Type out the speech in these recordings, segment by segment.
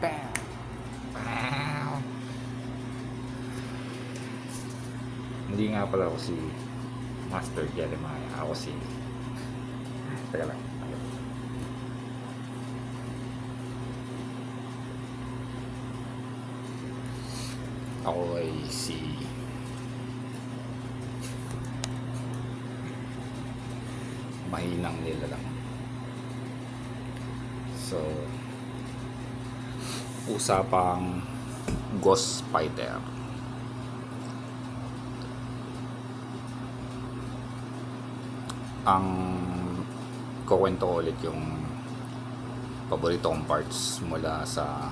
Bam! Wow! Hindi nga pala ako si Master Jeremiah. Ako si... Teka lang. Ako ay si... Mahinang nila lang. Usapang Ghost Spider. Ang kukwento ko ulit yung paborito kong parts mula sa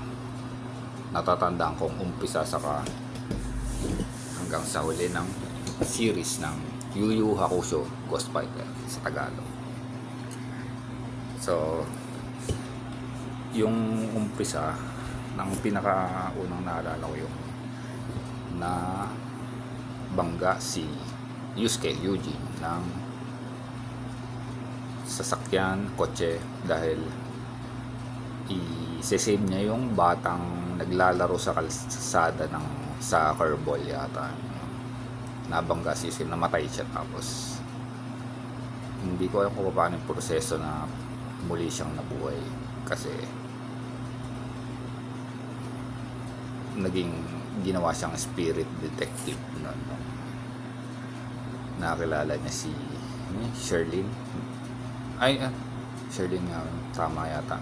natatandaan kong umpisa saka hanggang sa huli ng series ng Yu Yu Hakusho Ghost Fighter sa Tagalog. So, yung umpisa ng pinakaunang naalala ko yung na bangga si Yusuke Eugene ng sasakyan, kotse dahil i-save niya yung batang naglalaro sa kalsada ng sa curveball yata. Nabangga si Yusuke, namatay siya tapos hindi ko alam kung paano yung proseso na muli siyang nabuhay kasi naging ginawa siyang spirit detective noon no? nakilala niya si ano Sherlyn? Ay ah, Sherlyn nga tama yata.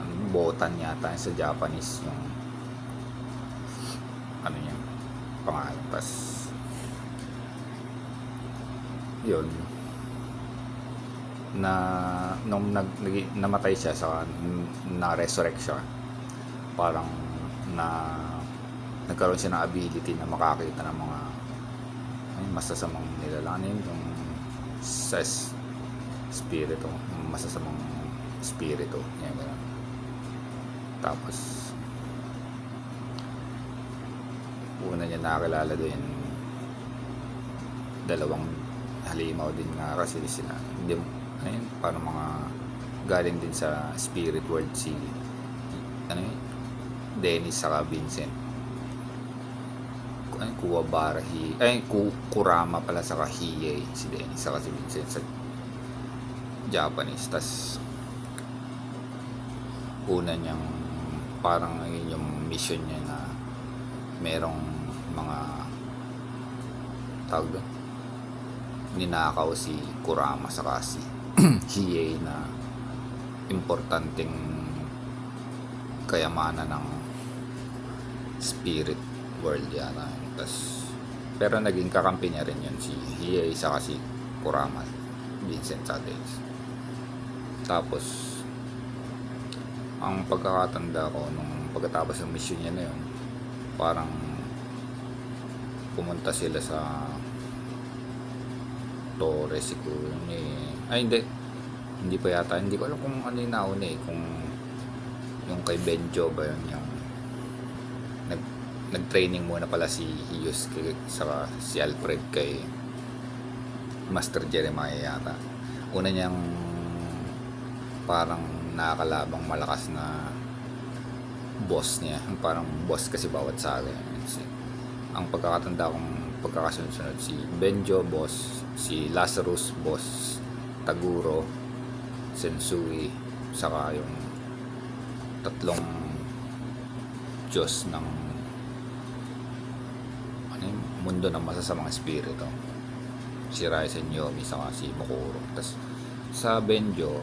Ano, botan yata sa Japanese yung ano niya pangalan. Tas yun. Na nung nag, nag- namatay siya sa na resurrect siya. Parang na nagkaroon siya ng ability na makakita ng mga ay, masasamang nilalang yun yung sa s- spirito masasamang spirito yan ganun. Tapos una niya nakakilala din dalawang halimaw din nga kasi sila. Hindi ayun parang mga galing din sa spirit world si ano yun Dennis saka Vincent. Ay Kuwabara hi ay Ku, Kurama pala saka Hiei si Dennis saka si Vincent sa Japanese. Tas una niyang parang ayun yung mission niya na merong mga tawag doon? Ninakaw si Kurama saka si Hiei na importanteng kayamanan ng spirit world yata tas pero naging kakampi niya rin yun si Hiei saka si Kurama Vincent sa Dennis tapos ang pagkakatanda ko nung pagkatapos ng mission niya na yun parang pumunta sila sa Torres siguro ni ay hindi. Hindi pa yata hindi ko alam kung ano yung nauna eh kung yung kay Benjo ba yun yung nag-training muna pala si kay, saka si Alfred kay Master Jeremiah yata. Una niyang parang nakakalabang malakas na boss niya. Parang boss kasi bawat saga si, ang pagkakatanda kong pagkakasunod-sunod si Benjo boss si Lazarus boss Taguro Sensui saka yung tatlong Diyos ng mundo ng masasamang espiritu. Si Raisen Yomi saka si Mokuro tas sa Benjo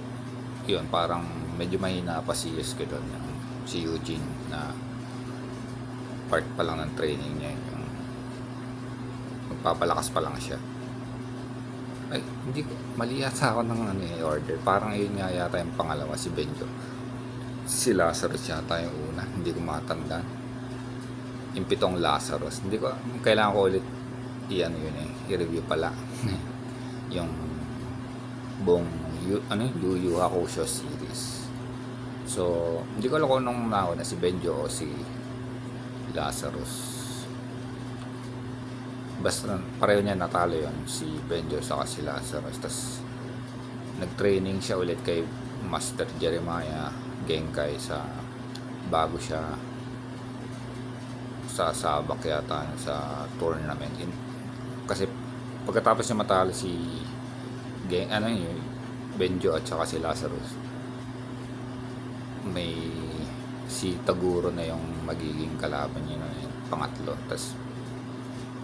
yun parang medyo mahina pa si Yusuke doon. Si Eugene na part pa lang ng training niya yung magpapalakas pa lang siya. Ay hindi ko mali yata ako ng ano eh, order. Parang yun nga yata yung pangalawa si Benjo. Si Lazarus yata yung una hindi ko matandaan yung pitong Lazarus. Hindi ko kailangan ko ulit i-ano yun eh i-review pala. Yung buong yu, ano Yu Yu Hakusho series. So hindi ko alam kung nung nauna si Benjo o si Lazarus. Basta pareho niya natalo yon si Benjo saka si Lazarus. Tas nag-training siya ulit kay Master Jeremiah Genkai sa bago siya sa sabak yata sa tournament in, kasi pagkatapos niya matalo si Gen, ano yun Benjo at saka si Lazarus may si Taguro na yung magiging kalaban niya na yung pangatlo. Tas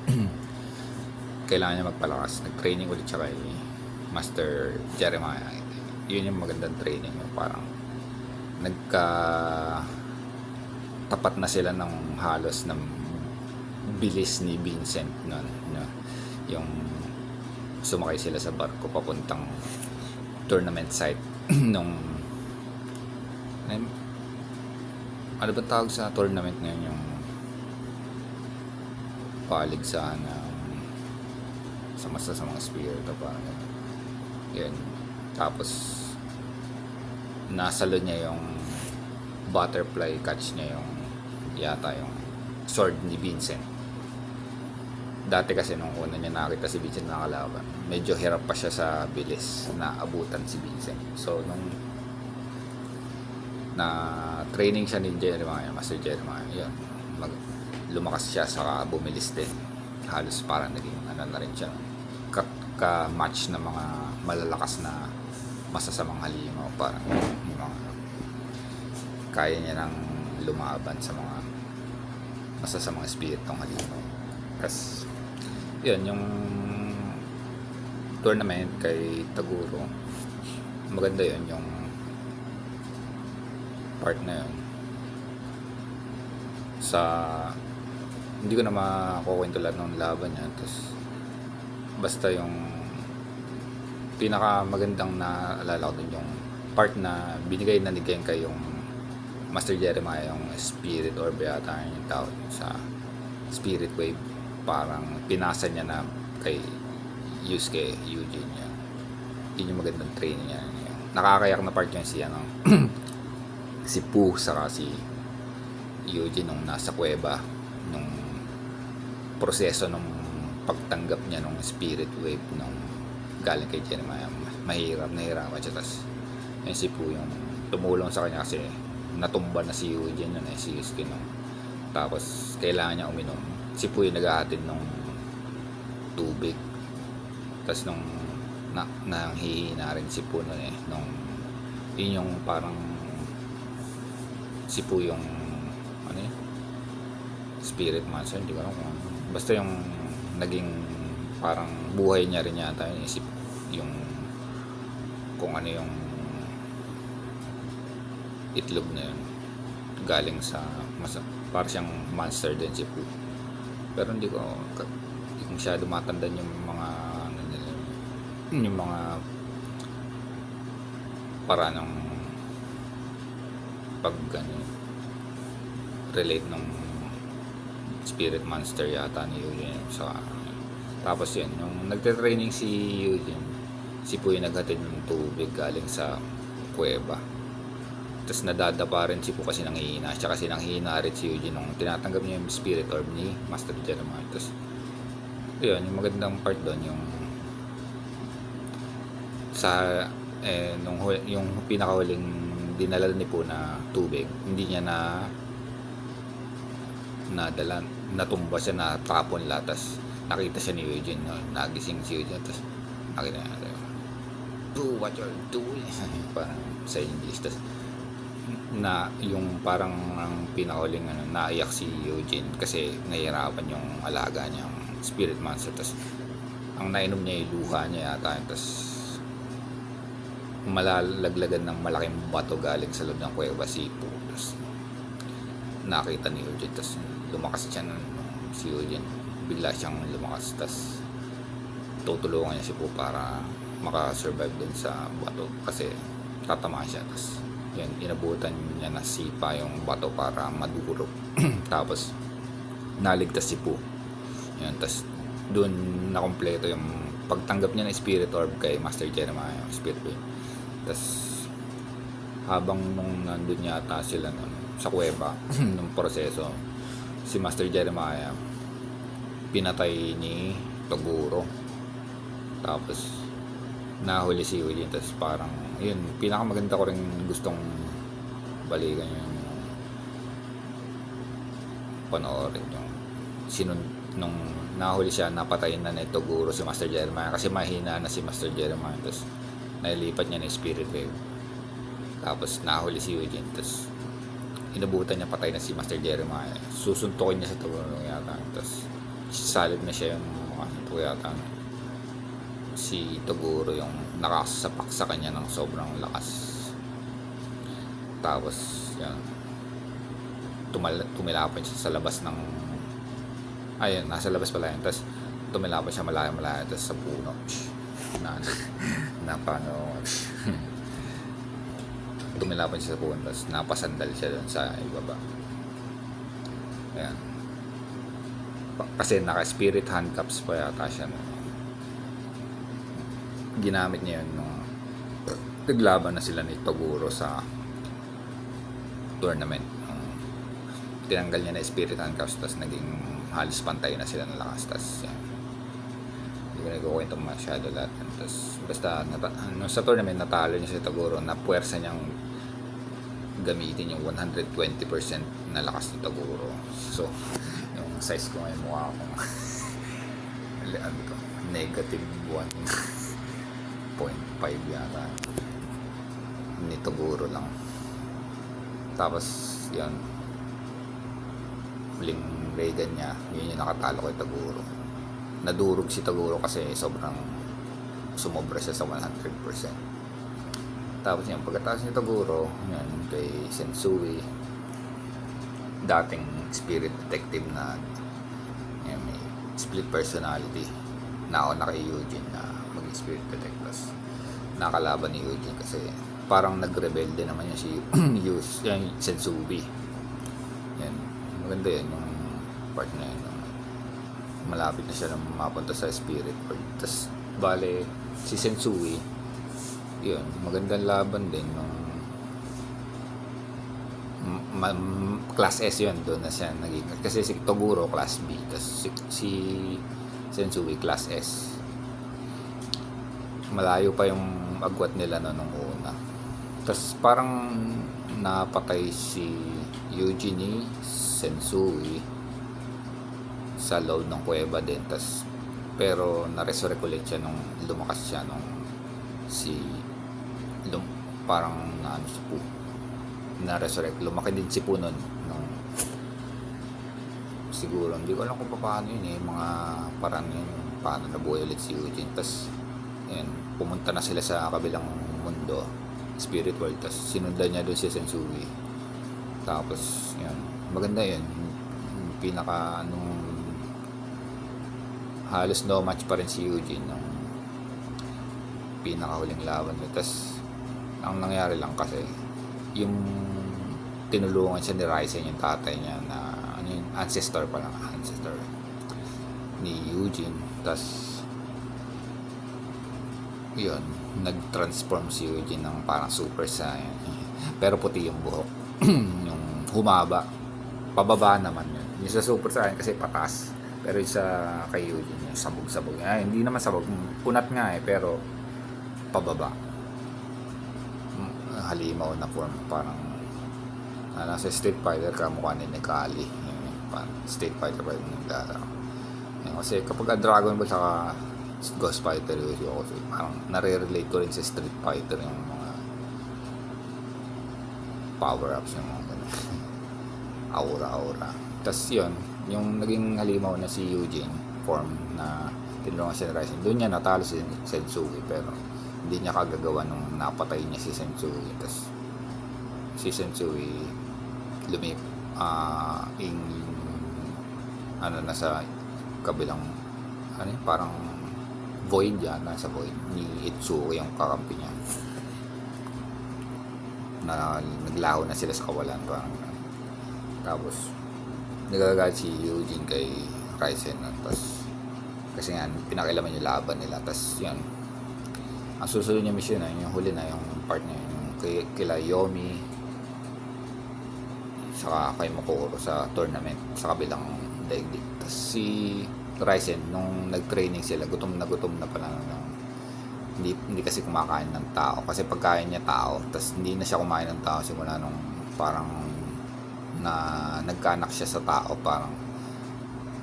kailangan niya magpalakas. Nag-training ulit siya kay Master Jeremiah. Yun yung magandang training yung parang nagka tapat na sila ng halos ng bilis ni Vincent nun no? yung sumakay sila sa barko papuntang tournament site nung ano ba tawag sa tournament ngayon yung paligsahan ng sa masasamang spirito parang yun tapos nasalo niya yung butterfly catch niya yung yata yung sword ni Vincent dati kasi nung una niya nakita si Vincent na kalaban medyo hirap pa siya sa bilis na abutan si Vincent so nung na training siya ni Jeremiah, Master Jeremiah, yun, mag, lumakas siya sa bumilis din. Halos parang naging ano na rin siya, ka, ka-match ng mga malalakas na masasamang halimaw. Parang yung mga kaya niya nang lumaban sa mga masasamang espiritong halimaw. Tapos, yun, yung tournament kay Taguro, maganda yun, yung part na yun sa hindi ko na makukwento lahat ng laban niya tapos basta yung pinaka magandang naalala ko dun yung part na binigay na ni Genkai yung Master Jeremiah yung spirit orb yata yun yung tawag sa spirit wave parang pinasa niya na kay Yusuke Eugene yan. Yun yung magandang training niya. Nakakayak na part yun si ano si Pooh saka si Eugene nung nasa kuweba nung proseso nung pagtanggap niya nung spirit wave nung galing kay Jeremiah. Mahirap nahirapan siya. Tas yun si Pooh yung tumulong sa kanya kasi natumba na si Eugene nun eh si Yusuke nung tapos kailangan niya uminom. Si Pooh yung naghahatid nung tubig. Tas nung na, nanghihina rin si Pooh nun eh nung yun yung parang si po yung ano yun? Spirit alam kung ano. basta yung naging parang buhay niya rin yata yung isip yung kung ano yung itlog na yun. Galing sa mas, para siyang monster din si Pooh. Pero hindi ko hindi ko masyado matandaan yung mga ano yung mga para ng pag ano, relate ng spirit monster yata ni Eugene sa tapos yun yung nagte-training si Eugene si Puy naghatid ng tubig galing sa kuweba tapos nadadapa rin si Puy kasi nanghihina siya kasi nanghihina rin si Eugene nung tinatanggap niya yung spirit orb ni Master Jeremiah tapos yun yung magandang part doon yung sa eh nung yung pinakahuling dinala ni po na tubig hindi niya na nadala natumba siya na tapon latas nakita siya ni Eugene no? nagising si Eugene tapos nakita niya do what you're doing parang sa English tapos na yung parang ang pinakahuling ano, naiyak si Eugene kasi nahihirapan yung alaga niyang spirit monster tapos ang nainom niya yung luha niya yata tapos malalaglagan ng malaking bato galing sa loob ng kuweba si Pooh. Tapos nakita ni Eugene. Tapos lumakas siya nun. Si Eugene. Bigla siyang lumakas. Tapos tutulungan niya si Pooh para makasurvive dun sa bato. Kasi tatama siya. Tapos yun, inabutan niya na sipa yung bato para madurog. Tapos naligtas si Pooh. Yun, tapos doon nakompleto yung pagtanggap niya ng spirit orb kay Master Jeremiah, yung spirit wave. Tapos habang nung nandun yata sila nun, sa kuweba, nung proseso, si Master Jeremiah pinatay ni Toguro. Tapos nahuli si Eugene. Tapos parang, yun, pinakamaganda ko rin gustong balikan yung panoorin yung sinun nung nahuli siya napatayin na ni Toguro si Master Jeremiah kasi mahina na si Master Jeremiah tapos nailipat niya yung spirit wave tapos nahuli si Eugene tapos inabutan niya patay na si Master Jeremiah susuntukin niya sa Toguro yata tapos salib na siya yung mga ito yata si Toguro yung nakasapak sa kanya ng sobrang lakas. Tapos yan tumal tumilapan siya sa labas ng ayun nasa labas pala yun. Tapos tumilapan siya malayo malayo tapos sa puno. Na na paano tumilapan siya sa puno tapos napasandal siya doon sa ibaba. Ayan. Kasi naka spirit handcuffs pa yata siya no? Ginamit niya yun nung naglaban na sila ni Toguro sa tournament. Um, tinanggal niya na spirit handcuffs tapos naging halos pantay na sila ng lakas. Tapos yan. Hindi ko na ikukwento masyado lahat tapos basta nata- ano, sa tournament natalo niya si Taguro na puwersa niyang gamitin yung 120% na lakas ni Taguro so yung size ko ngayon mukha akong ano ko negative 1.5 yata. Ni Taguro lang. Tapos yan huling Reagan niya. Yun yung nakatalo kay Taguro. Nadurog si Taguro kasi sobrang sumobra siya sa 100% tapos yan pagkatapos ni Taguro yan kay Sensui dating spirit detective na yan, may split personality. Nauna kay Eugene na maging spirit detective nakalaban ni Eugene kasi parang nagrebelde naman yan si Yus, yan, Sensubi. Yan. Maganda yan yung part na yun. yung Malapit na siya na mapunta sa spirit world. Tapos, bale, si Sensui, yun, magandang laban din nung ma- m- class S yun doon na siya naging kasi si Toguro class B tapos si, si Sensui class S malayo pa yung agwat nila no nung una. Tapos parang napatay si Eugenie Sensui sa loob ng kuweba din. Tas pero na-resurrect ulit siya nung lumakas siya nung si lum, parang ano si Pu na-resurrect lumaki din si Pu nun nung siguro hindi ko alam kung paano yun eh mga parang yun paano nabuhay ulit si Eugene. Tas yan, pumunta na sila sa kabilang mundo spirit world. Tapos sinundan niya doon si Sensui. Tapos yan maganda yun. Yung pinaka nung halos no match pa rin si Eugene nung pinakahuling laban niya. Tapos ang nangyari lang kasi yung tinulungan siya ni Ryzen yung tatay niya na ano yun, ancestor pa lang ancestor ni Eugene. Tapos yun, nag-transform si Eugene ng parang super saiyan. Pero puti yung buhok. yung humaba. Pababa naman yun. Yung sa super saiyan kasi patas. Pero yung sa kay Eugene, yung sabog-sabog. Ay, hindi naman sabog. Punat nga eh, pero pababa. Mm, Halimaw na form. Parang ah, nasa Street Fighter ka mukha ni Nikali. Yung Parang Street Fighter pa yung naglalaro. Yan, Kasi kapag Dragon Ball saka Ghost Fighter yung kasi parang nare-relate ko rin sa Street Fighter yung mga power-ups yung mga aura-aura. Tapos yun, yung naging halimaw na si Eugene form na tinulungan si Ryzen. Doon niya natalo si Sensui pero hindi niya kagagawa nung napatay niya si Sensui. Tapos si Sensui lumip ah in ano na sa kabilang ano parang void yan nasa void ni Itsuki yung kakampi niya. Na naglaho na sila sa kawalan parang tapos nagagalit si Eugene kay Ryzen tapos kasi nga pinakilaman yung laban nila. Tapos yan ang susunod niya mission na yung huli na yung part niya yung kay, kila Yomi saka kay Mokoro sa tournament sa kabilang daigdig. Tapos si Ryzen nung nag-training sila gutom na gutom na pala nung hindi, hindi kasi kumakain ng tao. Kasi pagkain niya tao tapos hindi na siya kumain ng tao simula nung parang na nagkanak siya sa tao parang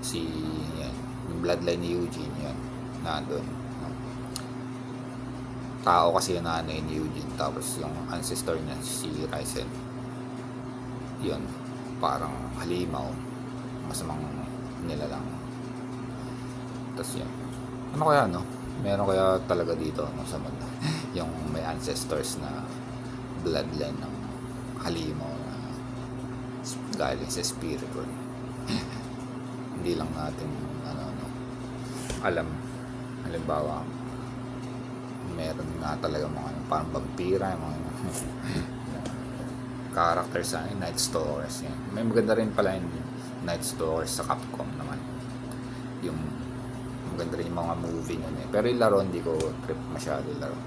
si yan, yung bloodline ni Eugene yan nandun tao kasi yung nanay ni Eugene tapos yung ancestor niya si Ryzen. Yun parang halimaw masamang nilalang tapos yun. Ano kaya no? Meron kaya talaga dito no, sa mundo. Yung may ancestors na bloodline ng halimaw na galing sa spirit world. Hindi lang natin ano, ano alam. Halimbawa meron nga talaga mga ano, parang vampira mga characters sa Night Stalkers yan. may maganda rin pala yung Night Stalkers sa Capcom yung maganda rin yung mga movie nun eh. Pero yung laro hindi ko trip masyado yung laro.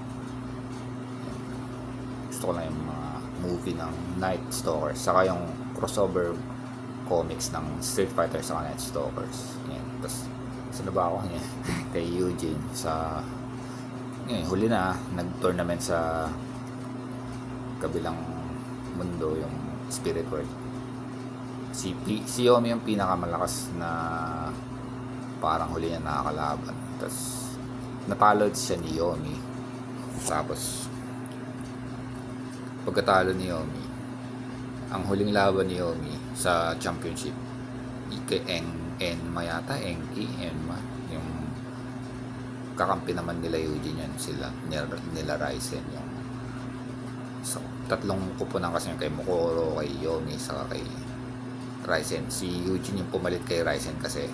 Gusto ko lang yung mga movie ng Night Stalkers. Saka yung crossover comics ng Street Fighter sa Night Stalkers. Yan tapos saan ba ako yan kay Eugene sa eh, huli na nag-tournament sa kabilang mundo yung spirit world. Si, P- si Yomi yung pinakamalakas na parang huli niya nakakalaban. Tapos natalo siya ni Yomi. Tapos pagkatalo ni Yomi ang huling laban ni Yomi sa championship kay Eng Enma yata Enki Enma yung kakampi naman nila Eugene yan sila nila, nila Ryzen yung so, tatlong kupunan kasi yung kay Mokoro kay Yomi saka kay Ryzen. Si Eugene yung pumalit kay Ryzen kasi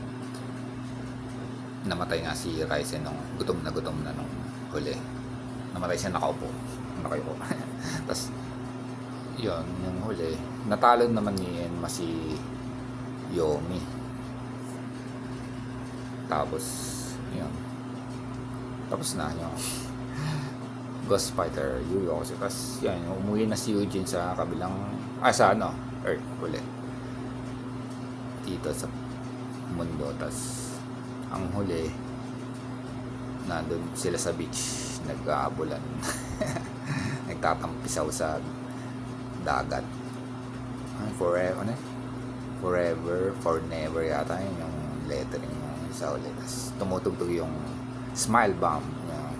namatay nga si Ryzen nung gutom na gutom na nung huli. Namatay siya nakaupo. Nakayuko tapos yun yung huli. Natalo naman ni Enma si Yomi. Tapos yun. Tapos na yung Ghost Fighter Yu kasi. Tapos yan umuwi na si Eugene sa kabilang ah sa ano Earth ulit dito sa mundo tas ang huli nandun sila sa beach nag-aabulan. Nagtatampisaw sa dagat. Forever ano? Forever for never yata yun yung lettering ng isa ulit tas tumutugtog yung smile bomb yung,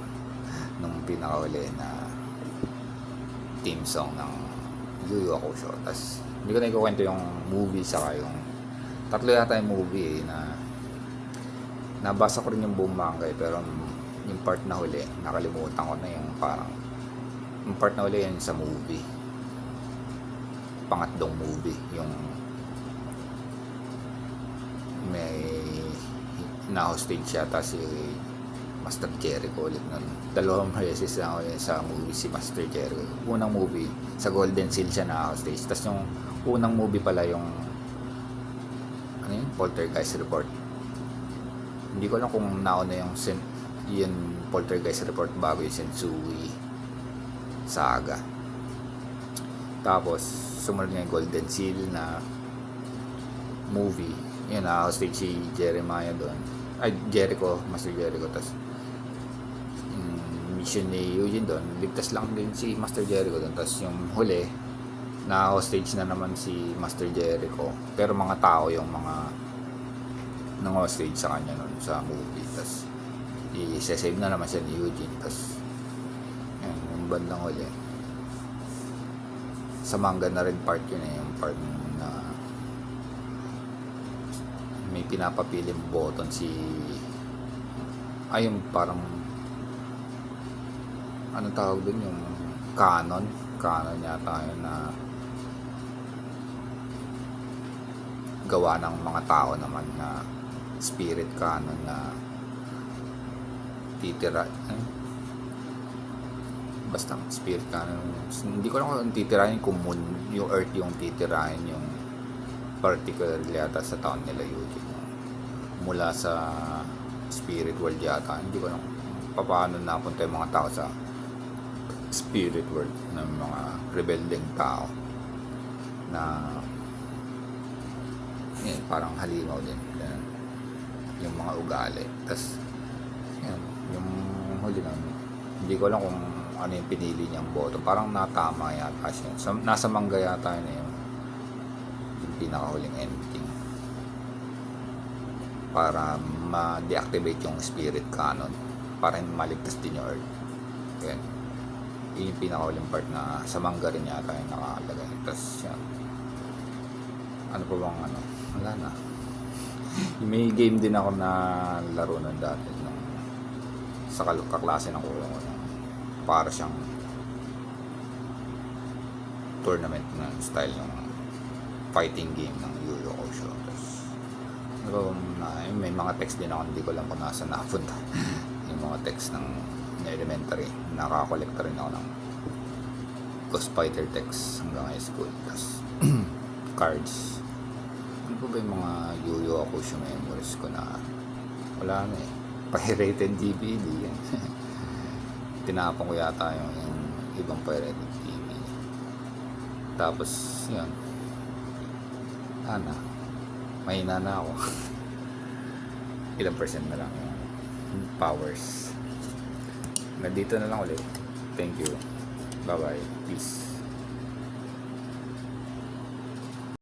nung pinakahuli na team song ng Yu Yu Hakusho. Tas hindi ko na ikukwento yung movie saka yung tatlo yata yung movie eh, na nabasa ko rin yung buong manga eh, pero yung part na huli nakalimutan ko na yung parang yung part na huli yun sa movie pangatlong movie yung may na-hostage yata si Master Jericho ulit nun. Dalawang beses na ako yun sa movie si Master Jericho. Unang movie, sa Golden Seal siya na-hostage. Tapos yung unang movie pala yung ano yun? Poltergeist Report. Hindi ko alam kung nauna yung sen yun Poltergeist Report bago yung Sensui Saga. Tapos, sumunod nga yung Golden Seal na movie. Yun, na-hostage si Jeremiah doon. Ay, Jericho, Master Jericho. Tapos, yung mission ni Eugene doon, ligtas lang din si Master Jericho doon. Tapos yung huli, na hostage na naman si Master Jericho. Pero mga tao yung mga nang hostage sa kanya noon sa movie. Tapos, i-save na naman siya ni Eugene. Tapos, yun, yung bandang huli. Sa manga na rin part yun eh, yung part na may pinapapiling button si ay yung parang anong tawag dun yung canon canon yata yun na gawa ng mga tao naman na spirit canon na titira eh? basta spirit canon hindi ko lang kung titirahin kung moon yung earth yung titirahin yung particular yata sa town nila Eugene mula sa spirit world yata hindi ko alam kung paano napunta yung mga tao sa spirit world ng mga rebelding tao na yun, parang halimaw din Ganun. Yung mga ugali tas yun, yung huli nun hindi ko alam kung ano yung pinili niyang boto. Parang natama yata siya. Sa, nasa mangga yata yun yung, yung pinakahuling ending. Para ma-deactivate yung spirit cannon. Para maligtas din yung earth. Yan. Yun yung pinakahuling part na sa mangga rin yata yung nakalagay. Tapos yan. Ano pa bang ano? Wala na. May game din ako na laro nun dati. Nung, sa kaklase ng kuya ko. na Para siyang tournament na style yung fighting game ng Yu Hakusho. Tapos, ano na, may mga text din ako, hindi ko lang kung nasa napunta. yung mga text ng elementary. Nakakolekta rin ako ng Ghost Fighter text hanggang high school. Tapos, cards. Ano po ba yung mga Yu Yu Hakusho memories ko na wala na eh. Pirated DVD yan. Tinapon ko yata yung, yung ibang pirated DVD. Tapos, yun. Ana. Mahina na ako. Ilang percent na lang yung powers. Nandito na lang ulit. Thank you. Bye-bye. Peace.